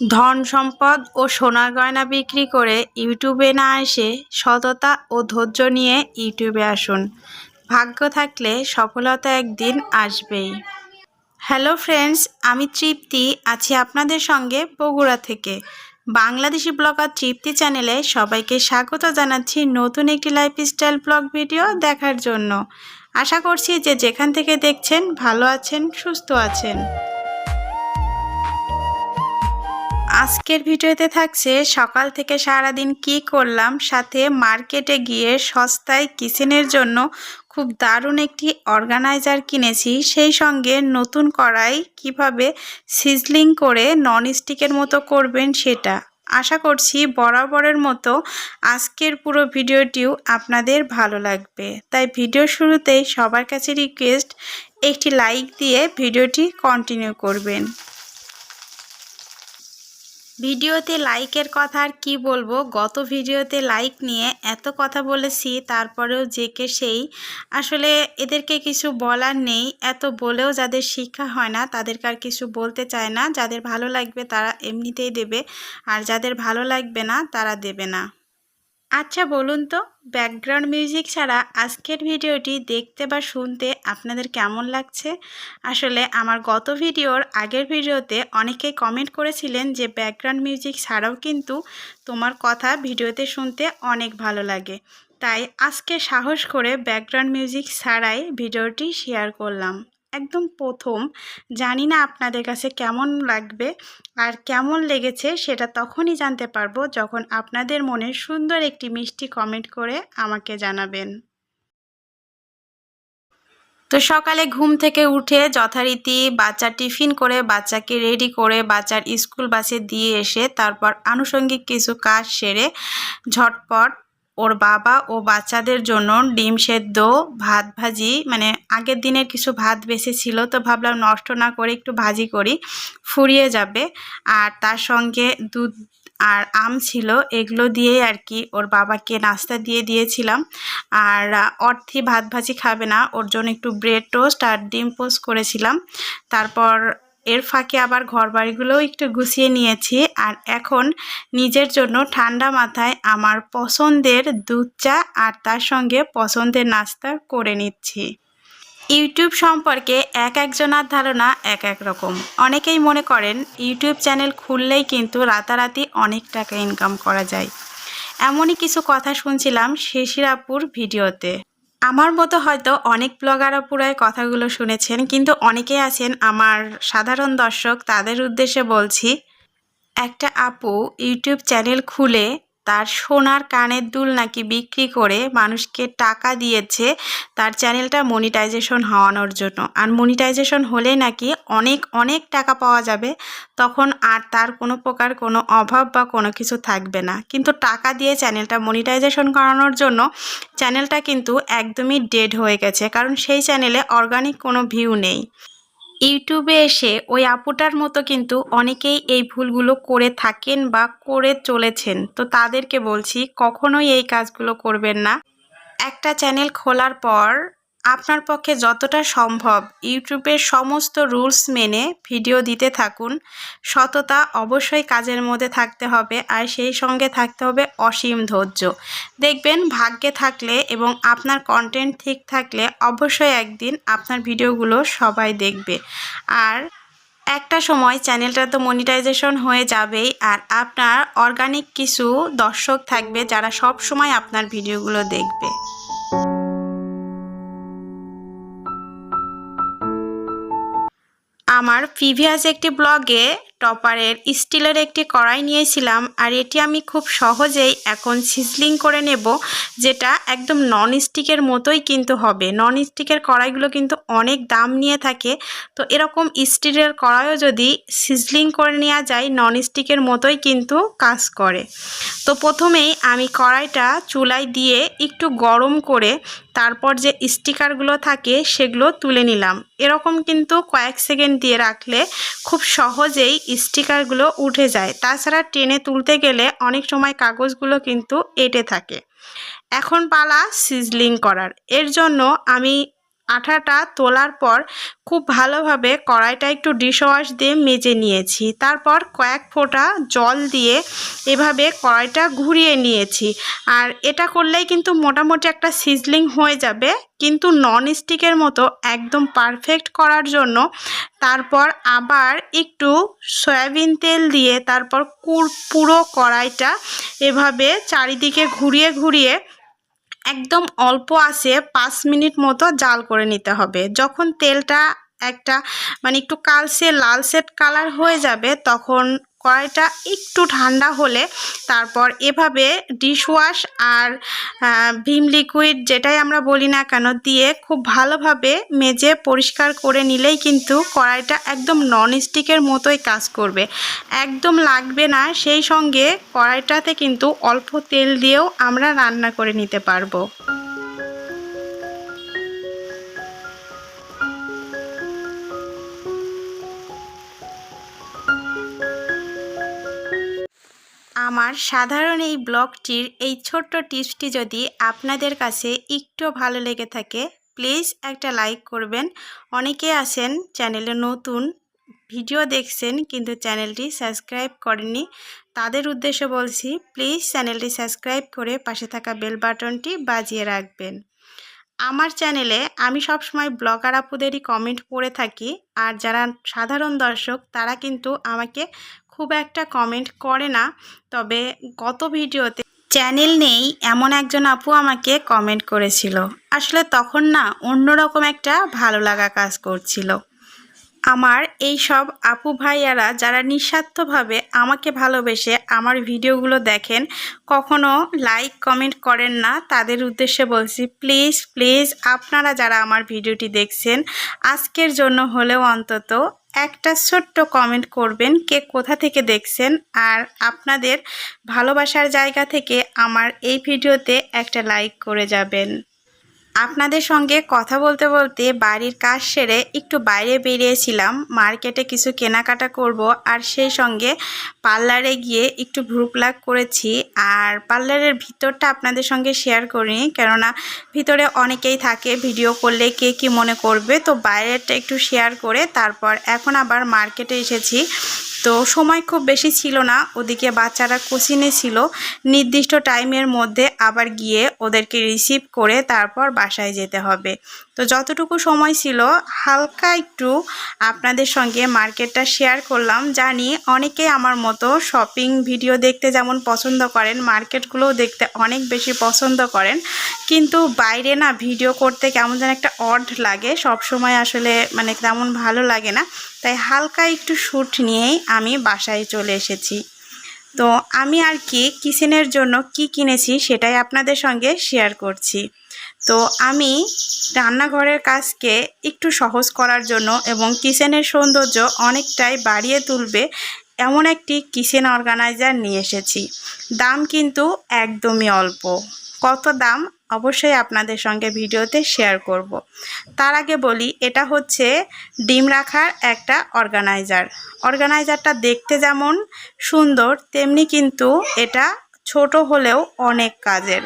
ধন সম্পদ ও সোনার গয়না বিক্রি করে ইউটিউবে না এসে সততা ও ধৈর্য নিয়ে ইউটিউবে আসুন। ভাগ্য থাকলে সফলতা একদিন আসবেই। হ্যালো ফ্রেন্ডস, আমি তৃপ্তি, আছি আপনাদের সঙ্গে বগুড়া থেকে। বাংলাদেশি ব্লগার তৃপ্তি চ্যানেলে সবাইকে স্বাগত জানাচ্ছি নতুন একটি লাইফস্টাইল ব্লগ ভিডিও দেখার জন্য। আশা করছি যে যেখান থেকে দেখছেন ভালো আছেন, সুস্থ আছেন। আজকের ভিডিওতে থাকছে সকাল থেকে সারাদিন কি করলাম, সাথে মার্কেটে গিয়ে সস্তায় কিচেনের জন্য খুব দারুণ একটি অর্গানাইজার কিনেছি। সেই সঙ্গে নতুন কড়াই কীভাবে সিজলিং করে নন স্টিকের মতো করবেন সেটা আশা করছি বরাবরের মতো আজকের পুরো ভিডিওটিও আপনাদের ভালো লাগবে। তাই ভিডিও শুরুতেই সবার কাছে রিকোয়েস্ট একটি লাইক দিয়ে ভিডিওটি কন্টিনিউ করবেন। ভিডিওতে লাইকের কথা আর কী বলব? গত ভিডিওতে লাইক নিয়ে এত কথা বলেছি, তারপরেও কে সেই। আসলে এদেরকে কিছু বলার নেই, এত বলেও যাদের শিক্ষা হয় না, তাদেরকে আর কিছু বলতে চায় না। যাদের ভালো লাগবে তারা এমনিতেই দেবে, আর যাদের ভালো লাগবে না, তারা দেবে না। আচ্ছা বলুন তো, ব্যাকগ্রাউন্ড মিউজিক ছাড়া আজকের ভিডিওটি দেখতে বা শুনতে আপনাদের কেমন লাগছে? আসলে আমার গত ভিডিওর আগের ভিডিওতে অনেকেই কমেন্ট করেছিলেন যে ব্যাকগ্রাউন্ড মিউজিক ছাড়াও কিন্তু তোমার কথা ভিডিওতে শুনতে অনেক ভালো লাগে। তাই আজকে সাহস করে ব্যাকগ্রাউন্ড মিউজিক ছাড়াই ভিডিওটি শেয়ার করলাম। একদম প্রথম। জানি না আপনাদের কাছে কেমন লাগবে আর কেমন লেগেছে সেটা তখনই জানতে পারব যখন আপনাদের মনে সুন্দর একটি মিষ্টি কমেন্ট করে আমাকে জানাবেন। তো সকালে ঘুম থেকে উঠে যথারীতি বাচ্চা টিফিন করে, বাচ্চাকে রেডি করে, বাচ্চার স্কুল বাসে দিয়ে এসে তারপর আনুষঙ্গিক কিছু কাজ সেরে ঝটপট ওর বাবা ও বাচ্চাদের জন্য ডিম সেদ্ধ, ভাত ভাজি মানে আগের দিনের কিছু ভাত বেশি ছিল তো ভাবলাম নষ্ট না করে একটু ভাজি করি, ফুরিয়ে যাবে। আর তার সঙ্গে দুধ আর আম ছিল, এগুলো দিয়েই আর কি ওর বাবাকে নাস্তা দিয়ে দিয়েছিলাম। আর অর্থি ভাত ভাজি খাবে না, ওর জন্য একটু ব্রেড টোস্ট আর ডিম পোস্ট করেছিলাম। তারপর এর ফাঁকে আবার ঘর বাড়িগুলোও একটু গুছিয়ে নিয়েছি আর এখন নিজের জন্য ঠান্ডা মাথায় আমার পছন্দের দুধ চা আর তার সঙ্গে পছন্দের নাস্তা করে নিচ্ছি। ইউটিউব সম্পর্কে এক একজনার ধারণা এক এক রকম। অনেকেই মনে করেন, ইউটিউব চ্যানেল খুললেই কিন্তু রাতারাতি অনেক টাকা ইনকাম করা যায়। এমনই কিছু কথা শুনছিলাম শেষিরাপুর ভিডিওতে। আমার মতো হয়তো অনেক ব্লগাররা পুরাই কথাগুলো শুনেছেন, কিন্তু অনেকে আছেন আমার সাধারণ দর্শক, তাদের উদ্দেশ্যে বলছি, একটা আপু ইউটিউব চ্যানেল খুলে তার সোনার কানের দুল নাকি বিক্রি করে মানুষকে টাকা দিয়েছে, তার চ্যানেলটা মনিটাইজেশন হওয়ানোর জন্য। আর মনিটাইজেশন হলে নাকি অনেক অনেক টাকা পাওয়া যাবে, তখন আর তার কোনো প্রকার কোনো অভাব বা কোনো কিছু থাকবে না। কিন্তু টাকা দিয়ে চ্যানেলটা মনিটাইজেশন করানোর জন্য চ্যানেলটা কিন্তু একদমই ডেড হয়ে গেছে, কারণ সেই চ্যানেলে অর্গানিক কোনো ভিউ নেই। ইউটিউবে এসে ওই আপুটার মতো কিন্তু অনেকেই এই ভুলগুলো করে থাকেন বা করে চলেছেন। তো তাদেরকে বলছি, কখনোই এই কাজগুলো করবেন না। একটা চ্যানেল খোলার পর আপনার পক্ষে যতটা সম্ভব ইউটিউবের সমস্ত রুলস মেনে ভিডিও দিতে থাকুন। সততা অবশ্যই কাজের মধ্যে থাকতে হবে আর সেই সঙ্গে থাকতে হবে অসীম ধৈর্য। দেখবেন ভাগ্যে থাকলে এবং আপনার কন্টেন্ট ঠিক থাকলে অবশ্যই একদিন আপনার ভিডিওগুলো সবাই দেখবে। আর একটা সময় চ্যানেলটা তো মনিটাইজেশন হয়ে যাবেই আর আপনার অর্গানিক কিছু দর্শক থাকবে যারা সব সময় আপনার ভিডিওগুলো দেখবে। আমার প্রিভিয়াস একটি ব্লগে টপারের স্টিলের একটি কড়াই নিয়েছিলাম আর এটি আমি খুব সহজেই এখন সিজলিং করে নেব, যেটা একদম নন স্টিকের মতোই কিন্তু হবে। নন স্টিকের কড়াইগুলো কিন্তু অনেক দাম নিয়ে থাকে, তো এরকম স্টিলের কড়াইও যদি সিজলিং করে নেওয়া যায় নন স্টিকের মতোই কিন্তু কাজ করে। তো প্রথমেই আমি কড়াইটা চুলায় দিয়ে একটু গরম করে তারপর যে স্টিকারগুলো থাকে সেগুলো তুলে নিলাম। এরকম কিন্তু কয়েক সেকেন্ড দিয়ে রাখলে খুব সহজেই স্টিকারগুলো উঠে যায়। তাছাড়া টেনে তুলতে গেলে অনেক সময় কাগজগুলো কিন্তু এঁটে থাকে। এখন পালা সিজলিং করার। এর জন্য আমি আঠাটা তোলার পর খুব ভালোভাবে কড়াইটা একটু ডিশওয়াশ দিয়ে মেজে নিয়েছি। তারপর কয়েক ফোঁটা জল দিয়ে এভাবে কড়াইটা ঘুরিয়ে নিয়েছি। আর এটা করলেই কিন্তু মোটামুটি একটা সিজলিং হয়ে যাবে। কিন্তু নন স্টিকের মতো একদম পারফেক্ট করার জন্য তারপর আবার একটু সয়াবিন তেল দিয়ে তারপর পুরো কড়াইটা এভাবে চারিদিকে ঘুরিয়ে ঘুরিয়ে একদম অল্প আসে পাঁচ মিনিট মতো জাল করে নিতে হবে। যখন তেলটা একটা মানে একটু কালসে লালসেট কালার হয়ে যাবে, তখন কড়াইটা একটু ঠান্ডা হলে তারপর এভাবে ডিশওয়াশ আর ভিম লিকুইড যেটাই আমরা বলি না কেন দিয়ে খুব ভালোভাবে মেজে পরিষ্কার করে নিলেই কিন্তু কড়াইটা একদম নন স্টিকের মতোই কাজ করবে। একদম লাগবে না, সেই সঙ্গে কড়াইটাতে কিন্তু অল্প তেল দিয়েও আমরা রান্না করে নিতে পারব। সাধারণ এই ব্লগটির এই ছোট্ট টিপসটি যদি আপনাদের কাছে একটু ভালো লেগে থাকে প্লিজ একটা লাইক করবেন। অনেকে আছেন চ্যানেলে নতুন ভিডিও দেখছেন কিন্তু চ্যানেলটি সাবস্ক্রাইব করেননি। তাদের উদ্দেশ্য বলছি প্লিজ চ্যানেলটি সাবস্ক্রাইব করে পাশে থাকা বেল বাটনটি বাজিয়ে রাখবেন। আমার চ্যানেলে আমি সবসময় ব্লগার আপুদেরই কমেন্ট পড়ে থাকি, আর যারা সাধারণ দর্শক তারা কিন্তু আমাকে খুব একটা কমেন্ট করে না। তবে গত ভিডিওতে চ্যানেল নেই, এমন একজন আপু আমাকে কমেন্ট করেছিল। আসলে তখন না অন্যরকম একটা ভালো লাগা কাজ করছিল। আমার এই সব আপু ভাইয়ারা যারা নিঃস্বার্থভাবে আমাকে ভালোবেসে আমার ভিডিওগুলো দেখেন, কখনো লাইক কমেন্ট করেন না। তাদের উদ্দেশ্যে বলছি প্লিজ প্লিজ আপনারা যারা আমার ভিডিওটি দেখছেন, আজকের জন্য হলেও অন্তত একটা ছোট্ট কমেন্ট করবেন, কে কোথা থেকে দেখছেন আর আপনাদের ভালোবাসার জায়গা থেকে আমার এই ভিডিওতে একটা লাইক করে যাবেন। আপনাদের সঙ্গে কথা বলতে বলতে বাড়ির কাজ সেরে একটু বাইরে বেরিয়েছিলাম। মার্কেটে কিছু কেনাকাটা করব আর সেই সঙ্গে পার্লারে গিয়ে একটু ভ্রুপ্লাক করেছি। আর পার্লারের ভিতরটা আপনাদের সঙ্গে শেয়ার করিনি, কেননা ভিতরে অনেকেই থাকে ভিডিও করলে কে কি মনে করবে। তো বাইরেটা একটু শেয়ার করে তারপর এখন আবার মার্কেটে এসেছি। তো সময় খুব বেশি ছিল না, ওদিকে বাচ্চারা কোচিনে ছিল। নির্দিষ্ট টাইমের মধ্যে আবার গিয়ে ওদেরকে রিসিভ করে তারপর বাসায় যেতে হবে। তো যতটুকু সময় ছিল, হালকা একটু আপনাদের সঙ্গে মার্কেটটা শেয়ার করলাম। জানি অনেকে আমার মতো শপিং ভিডিও দেখতে যেমন পছন্দ করেন, মার্কেটগুলোও দেখতে অনেক বেশি পছন্দ করেন। কিন্তু বাইরে না ভিডিও করতে কেমন যেন একটা অড লাগে। সব সময় আসলে মানে তেমন ভালো লাগে না। তাই হালকা একটু শ্যুট নিয়েই আমি বাসায় চলে এসেছি। তো আমি আর কি কিচেনের জন্য কি কিনেছি সেটাই আপনাদের সঙ্গে শেয়ার করছি। তো আমি রান্নাঘরের কাজকে একটু সহজ করার জন্য এবং কিচেনের সৌন্দর্য অনেকটাই বাড়িয়ে তুলবে এমন একটি কিচেন অর্গানাইজার নিয়ে এসেছি। দাম কিন্তু একদমই অল্প। কত দাম অবশ্যই আপনাদের সঙ্গে ভিডিওতে শেয়ার করব। তার আগে বলি, এটা হচ্ছে ডিম রাখার একটা অর্গানাইজার অর্গানাইজারটা দেখতে যেমন সুন্দর, তেমনি কিন্তু এটা ছোট হলেও অনেক কাজের।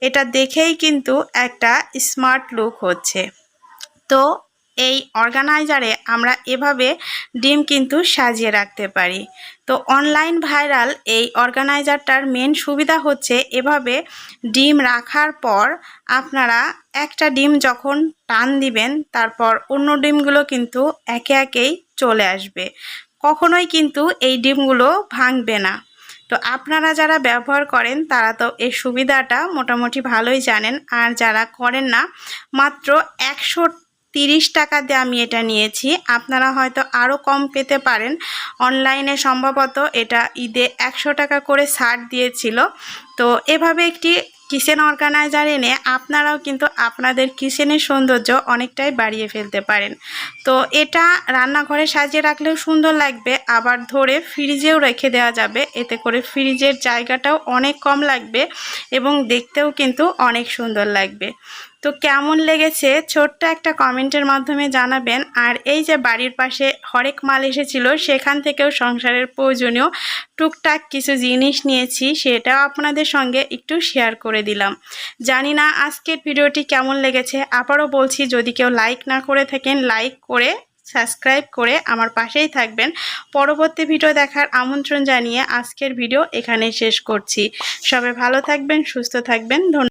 এটা দেখেই কিন্তু একটা স্মার্ট লুক হচ্ছে। তো এই অর্গানাইজারে আমরা এভাবে ডিম কিন্তু সাজিয়ে রাখতে পারি। তো অনলাইন ভাইরাল এই অর্গানাইজারটার মেন সুবিধা হচ্ছে এভাবে ডিম রাখার পর আপনারা একটা ডিম যখন টান দিবেন, তারপর অন্য ডিমগুলো কিন্তু একে একেই চলে আসবে। কখনোই কিন্তু এই ডিমগুলো ভাঙবে না। তো আপনারা যারা ব্যবহার করেন, তারা তো এই সুবিধাটা মোটামুটি ভালোই জানেন। আর যারা করেন না, মাত্র একশো তিরিশ টাকা দিয়ে আমি এটা নিয়েছি। আপনারা হয়তো আরও কম পেতে পারেন। অনলাইনে সম্ভবত এটা ঈদে একশো টাকা করে ছাড় দিয়েছিল। তো এভাবে একটি কিচেন অর্গানাইজার এনে আপনারাও কিন্তু আপনাদের কিচেনের সৌন্দর্য অনেকটাই বাড়িয়ে ফেলতে পারেন। তো এটা রান্নাঘরে সাজিয়ে রাখলেও সুন্দর লাগবে। আবার ধরে ফ্রিজেও রেখে দেওয়া যাবে। এতে করে ফ্রিজের জায়গাটাও অনেক কম লাগবে এবং দেখতেও কিন্তু অনেক সুন্দর লাগবে। তো কেমন লেগেছে? ছোট্ট একটা কমেন্টের মাধ্যমে জানাবেন। আর এই যে বাড়ির পাশে হরেক মাল এসেছিল, সেখান থেকেও সংসারের প্রয়োজনীয় টুকটাক কিছু জিনিস নিয়েছি, সেটাও আপনাদের সঙ্গে একটু শেয়ার করে দিলাম। জানি না আজকের ভিডিওটি কেমন লেগেছে, আবারও বলছি, যদি কেউ লাইক না করে থাকেন লাইক করে সাবস্ক্রাইব করে আমার পাশেই থাকবেন। পরবর্তী ভিডিও দেখার আমন্ত্রণ জানিয়ে আজকের ভিডিও এখানেই শেষ করছি। সবাই ভালো থাকবেন, সুস্থ থাকবেন, ধন্যবাদ।